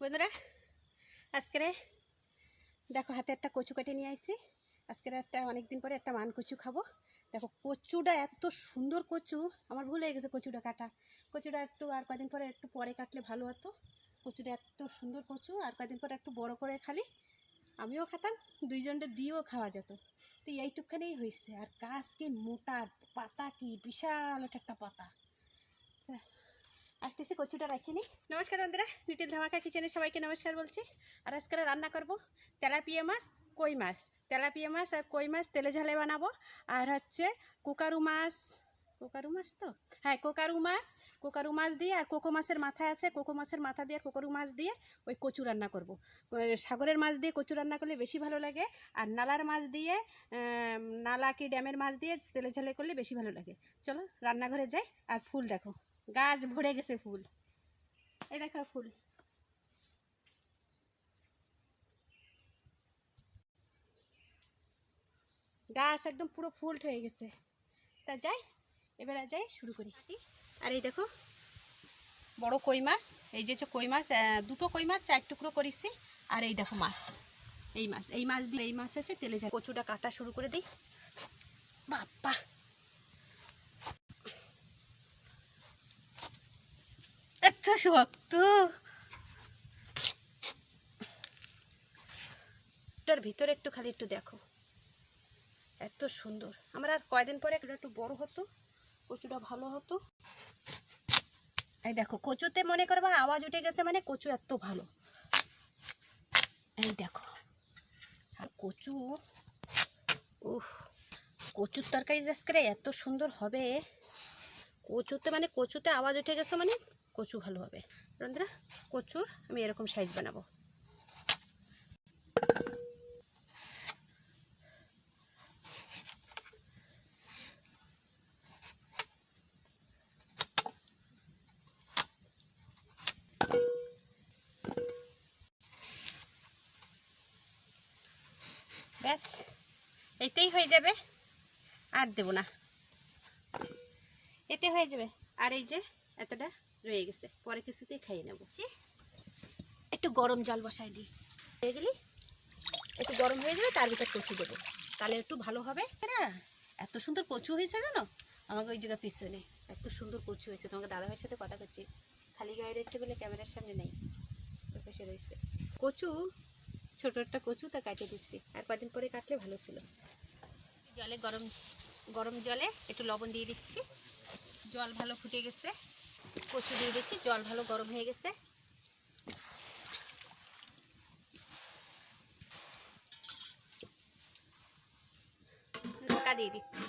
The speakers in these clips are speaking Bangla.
বন্ধুরা, আজকের দেখো হাতে একটা কচু কেটে নিয়ে আসছি আজকের একটা অনেক দিন পরে একটা মান কচু খাব। দেখো কচুটা এত সুন্দর কচু, আমার ভুল হয়ে গেছে কচুটা কাটা। কচুটা একটু আর কদিন পরে একটু পরে কাটলে ভালো হতো। কচুটা এত সুন্দর কচু, আর কদিন পরে একটু বড় করে খালি আমিও খেতাম দুইজনটা দিয়েও খাওয়া যেত। তো এইটুকখানেই হয়েছে আর গাছ কি মোটা পাতা কি? বিশাল একটা পাতা। আসতেছি কচুটা রাখিনি নমস্কার বন্ধুরা নিটিল ধামাকা কিচেনে সবাইকে নমস্কার বলছি। আর আজকে রান্না করব তেলাপিয়া মাছ, কই মাছ। তেলাপিয়া মাছ আর কই মাছ তেলে ঝালে বানাবো। আর হচ্ছে কোকারু মাছ কোকারু মাছ তো? হ্যাঁ কোকারু মাছ কোকারু মাছ দিয়ে আর কোকো মাছের মাথা আছে, কোকো মাছের মাথা দিয়ে কোকারু মাছ দিয়ে ওই কচু রান্না করব। সাগরের মাছ দিয়ে কচু রান্না করলে বেশি ভালো লাগে, আর নালার মাছ দিয়ে নালা কি ড্যামের মাছ দিয়ে তেলে ঝালে করলে বেশি ভালো লাগে। চলো রান্নাঘরে যাই, আর ফুল দেখো। গাছ ভরে গেছে ফুল। এই দেখো ফুল। গাছ একদম পুরো ফুল হয়ে গেছে। তা যাই, এবারে যাই, শুরু করি। আর এই দেখো, বড় কই মাছ। এই যে কই মাছ দুটো কই মাছ, চার টুকরো করেছি। আর এই দেখো মাছ, এই মাছ এই মাছ দিয়ে, এই মাছ আছে, তেলে যায় কচুটা কাটা শুরু করে দিই। বাপ্পা! এত শক্ত। এটার ভিতরে একটু খালি একটু দেখো। এত সুন্দর। আমার আর কয়দিন পরে একটা একটু বড় হতো, কচুটা ভালো হতো। এই দেখো, কচুতে মনে করবা আওয়াজ উঠে গেছে মানে কচু এত ভালো। এই দেখো, আর কচু, উফ, কচুর তরকারি আজকে এত সুন্দর হবে। কচুতে মানে কচুতে আওয়াজ উঠে গেছে মানে কচু ভালো হবে। বন্ধুরা, কচুর আমি এরকম সাইজ বানাবো। ব্যাস, এতেই হয়ে যাবে। আর দেবো না। এতে হয়ে যাবে। আর এই যে, এতটা রয়ে গেছে। পরে কিছুতেই খাইয়ে নেব। একটু গরম জল বসাই দিই। হয়ে গেলি? একটু গরম হয়ে গেলে তার ভিতর কচু দেবো। তাহলে একটু ভালো হবে। না এত সুন্দর কচু হয়েছে জানো? আমাকে ওই জায়গার পিছনে। এত সুন্দর কচু হয়েছে। তোমাকে দাদাভাইয়ের সাথে কথা করছি খালি গায়ে রয়েছে বলে ক্যামেরার সামনে নেই। পাশে রয়েছে। কচু, ছোট একটা কচু তা কাটিয়ে দিচ্ছি। আর কদিন পরে কাটলে ভালো ছিল। জলে গরম গরম জলে একটু লবণ দিয়ে দিচ্ছি। জল ভালো ফুটে গেছে। কচু দিয়ে দিচ্ছি, জল ভালো গরম হয়ে গেছে। ঢাকা দিয়ে দিচ্ছি।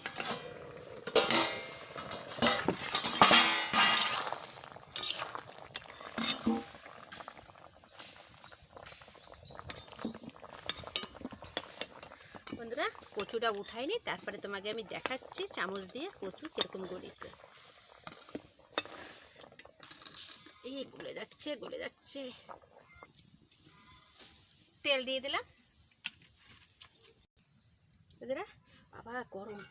বন্ধুরা, কচুটা উঠাইনি, তারপরে তোমাকে আমি দেখাচ্ছি চামচ দিয়ে কচু কীরকম গলিছে এই গলে যাচ্ছে গলে যাচ্ছে। তেল দিয়ে দিলাম। বন্ধুরা বাবা গরম।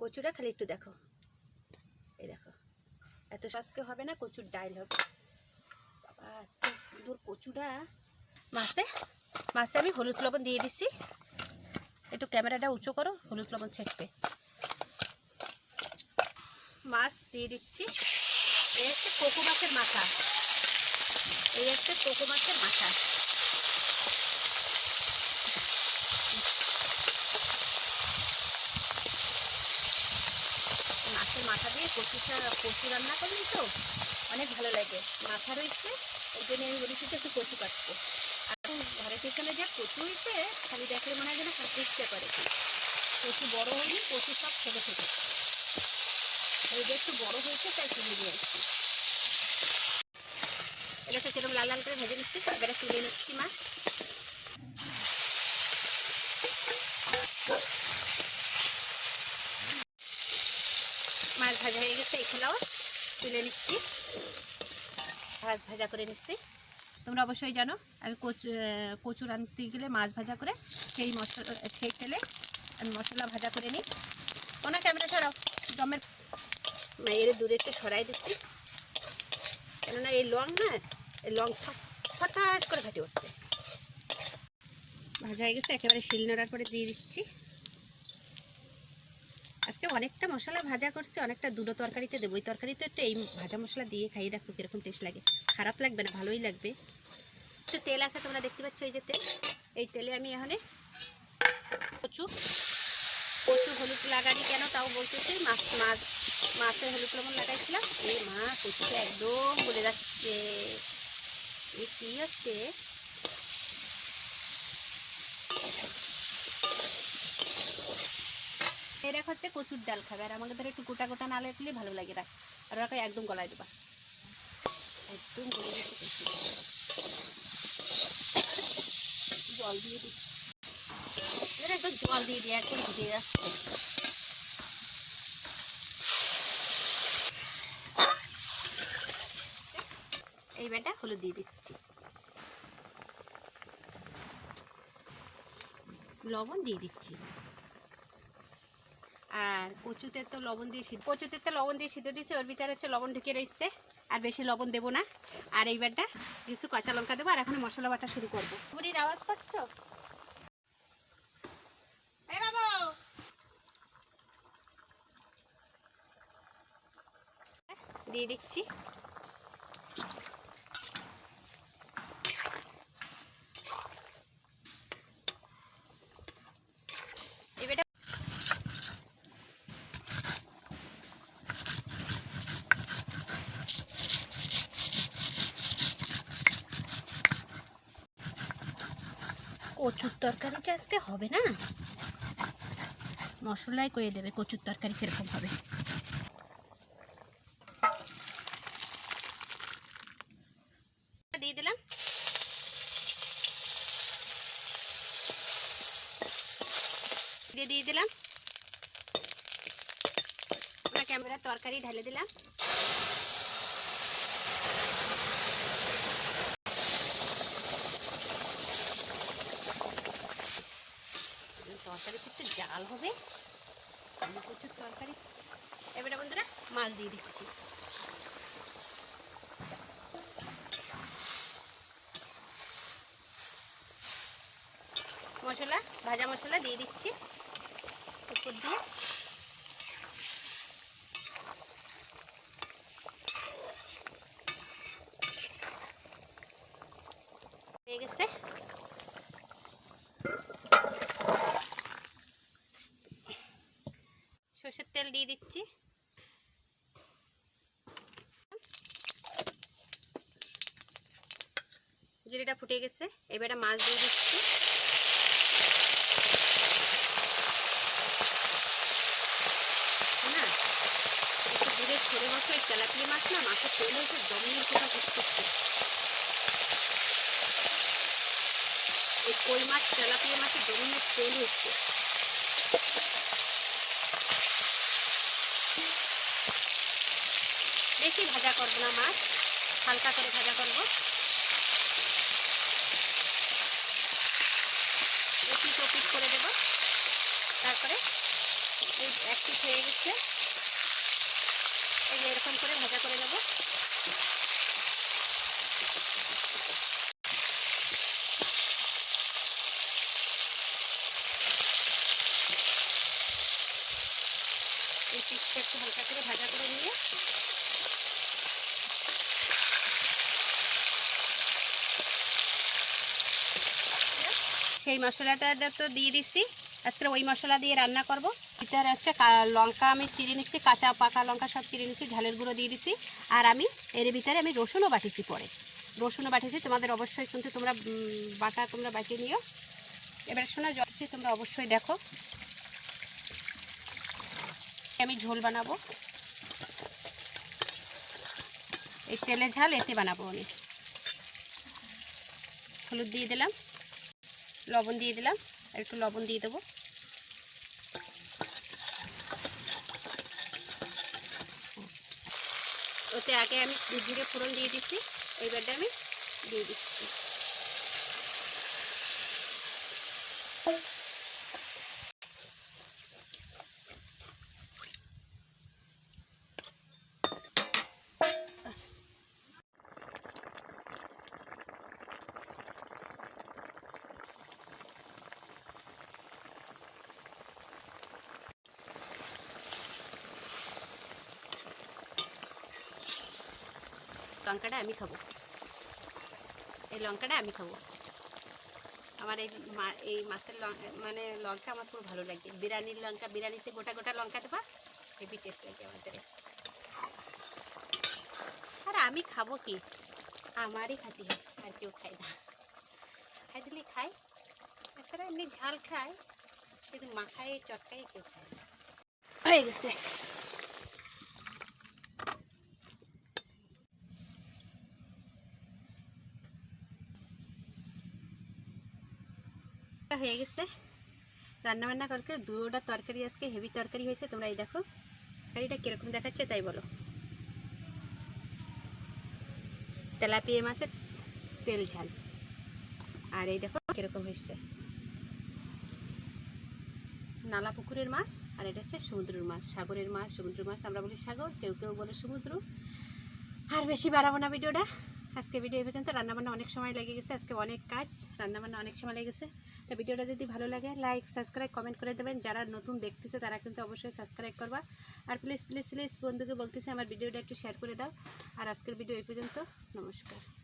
কচুটা খালি একটু দেখো। এই দেখো, এত সস্কে হবে না, কচুর ডাইল হবে। বাবা, এত সুন্দর কচুটা। মাছে মাছে আমি হলুদ লবণ দিয়ে দিচ্ছি একটু ক্যামেরাটা উঁচু করো, হলুদ লবণ ছেঁকবে। মাছ দিয়ে দিচ্ছি। এই হচ্ছে কোকো মাছের মাথা। এই হচ্ছে কোকো মাছের মাথা। মাছের মাথা দিয়ে কচুটা কচু রান্না করলি তো অনেক ভালো লাগে। মাথা রয়েছে ওই জন্য আমি বলেছি যে একটু কচু কাটতে এখন ঘরের পেছনে যে কচু হয়েছে, খালি দেখলে মনে হয় যেন খালি ইচ্ছে করে কচু বড় হয়নি, কচু সব ছোটো ছোটো। ওই যে একটু বড় হয়েছে, তাই তুলে নিয়ে এটাকে সেরকম লাল লাল করে ভেজে নিচ্ছি। এবারে তুলে নিচ্ছি মাছ। মাছ ভাজা হয়ে গেছে এই তুলে নিচ্ছি। মাছ ভাজা করে নিচ্ছি। তোমরা অবশ্যই জানো আমি কচু আহ, কচু রাঁধতে গেলে মাছ ভাজা করে সেই মশলা সেই তেলে আমি মশলা ভাজা করে নিই। ওনা ক্যামেরা ছাড়াও দমের এর দূরে একটু সরাই দিচ্ছি। কেননা এই লং না এই লং ফটাস করে ফেটে উঠছে ভাজা হয়ে গেছে, একেবারে শিল নোড়ার দিয়ে দিচ্ছি। আজকে অনেকটা মশলা ভাজা করছি, অনেকটা দুটো তরকারিতে দেবো। ওই তরকারিতে একটু এই ভাজা মশলা দিয়ে খাইয়ে দেখো কীরকম টেস্ট লাগে। খারাপ লাগবে না, ভালোই লাগবে। একটু তেল আছে, তোমরা দেখতে পাচ্ছ এই যে তেল। এই তেলে আমি এখানে কচু কচু হলুদ লাগানি কেন তাও বলতেছি, মাছ মাছ মাছের হলুদ লবণ লাগাইছিলাম। এই মা, কচুটা একদম বলে যাচ্ছে। এ কি হচ্ছে এরা হচ্ছে কচুর ডাল খাবে, আর আমাকে ধরে একটু গোটা গোটা না লাগলে ভালো লাগে না। আর ওরা একদম গলায় দেবা। একদম। জল দিয়ে দিই একটু জল দিয়ে দিই একদম ভিজে যাচ্ছে। এইবারটা হলুদ দিয়ে দিচ্ছি। লবণ দিয়ে দিচ্ছি। আর কচুতে তো লবণ দিয়ে সিদ্ধ কচুতে তো লবণ দিয়ে সিদ্ধ দিয়েছি, ওর ভিতরে হচ্ছে লবণ ঢুকে রয়েছে। আর বেশি লবণ দেবো না। আর এইবারটা কিছু কাঁচা লঙ্কা দেবো, আর এখন মশলা বাটা শুরু করব। বুড়ির আওয়াজ পাচ্ছ? দিয়ে দিচ্ছি এবারে কচুর তরকারি আজকে হবে না? মশলাই কয়ে দেবে কচুর তরকারি কীরকম হবে। দিয়ে দিলাম। দিয়ে দিয়ে দিলাম। ক্যামেরা তরকারি ঢেলে দিলাম। তরকারি একটু জাল হবে। আমি প্রচুর তরকারি। এবারে বন্ধুরা মাছ দিয়ে দিচ্ছি। মশলা, ভাজা মশলা দিয়ে দিচ্ছি। উপর দিয়ে। হয়ে গেছে। সর্ষের তেল দিয়ে দিচ্ছি। জিরেটা ফুটে গেছে, এবারে মাছ দিয়ে দিচ্ছি। তেলাপিয়া মাছ না, মাছের তেল হয়েছে জমিয়ে করছে। ওই কই মাছ, তেলাপিয়া মাছের জমিনের তেল হচ্ছে বেশি ভাজা করব না, মাছ। হালকা করে ভাজা করব। একটু টপিক করে দেব। তারপরে এই এক পিস হয়ে গেছে। এই এরকম করে ভাজা করে নেব এই পিসটা একটু হালকা করে ভাজা করে নিয়ে সেই মশলাটা তো দিয়ে দিচ্ছি আজকে ওই মশলা দিয়ে রান্না করব। এটার হচ্ছে লঙ্কা আমি চিড়ে নিচ্ছি কাঁচা পাকা লঙ্কা সব চিড়ে নিচ্ছি ঝালের গুঁড়ো দিয়ে দিছি। আর আমি এর ভিতরে আমি রসুনও বাটিছি পরে। রসুনও বাটিছি, তোমাদের অবশ্যই কিন্তু তোমরা বাটা তোমরা বাটিয়ে নিও। এবার শোনা যাচ্ছি তোমরা অবশ্যই দেখো। আমি ঝোল বানাবো। এই তেলে ঝাল, এতে বানাবো আমি। হলুদ দিয়ে দিলাম। লবণ দিয়ে দিলাম, আর একটু লবণ দিয়ে দেবো। ওতে আগে আমি জিরে ফোড়ন দিয়ে দিচ্ছি এইবারটা আমি দিয়ে দিচ্ছি। লঙ্কাটা আমি খাব। এই লঙ্কাটা আমি খাব। আমার এই এই মাছের লঙ্কা মানে লঙ্কা আমার খুব ভালো লাগে। বিরিয়ানির লঙ্কা, বিরিয়ানিতে গোটা গোটা লঙ্কা দেবা, হেভি টেস্ট লাগে আমাদের আর আমি খাব কি? আমারই খাতি আর কেউ খায় না। খাই দিলে খাই তাছাড়া এমনি ঝাল খায়, কিন্তু মাখায়, চটকায় কেউ খায় হয়ে গেছে। হয়ে গেছে। রান্না বান্না করতে দুটোটা তরকারি আজকে হেভি তরকারি হয়েছে, তোমরা এই দেখো। তরকারিটা কীরকম দেখাচ্ছে তাই বলো। তেলাপিয়া মাছের তেল ঝাল। আর এই দেখো কীরকম হয়েছে। নালা পুকুরের মাছ, আর এটা হচ্ছে সমুদ্রের মাছ, সাগরের মাছ, সমুদ্রের মাছ, আমরা বলি সাগর, কেউ কেউ বলে সমুদ্র। আর বেশি বাড়াবো না ভিডিওটা। আজকে ভিডিও এই পর্যন্ত। রান্নাবান্না অনেক সময় লেগে গেছে, আজকে অনেক কাজ, রান্নাবান্না অনেক সময় লেগে গেছে। তো ভিডিওটা যদি ভালো লাগে লাইক সাবস্ক্রাইব কমেন্ট করে দেবেন। যারা নতুন দেখতেছে, তারা কিন্তু অবশ্যই সাবস্ক্রাইব করবা। আর প্লিজ প্লিজ প্লিজ বন্ধুকে বলতেছে, আমার ভিডিওটা একটু শেয়ার করে দাও। আর আজকের ভিডিও এই পর্যন্ত, নমস্কার।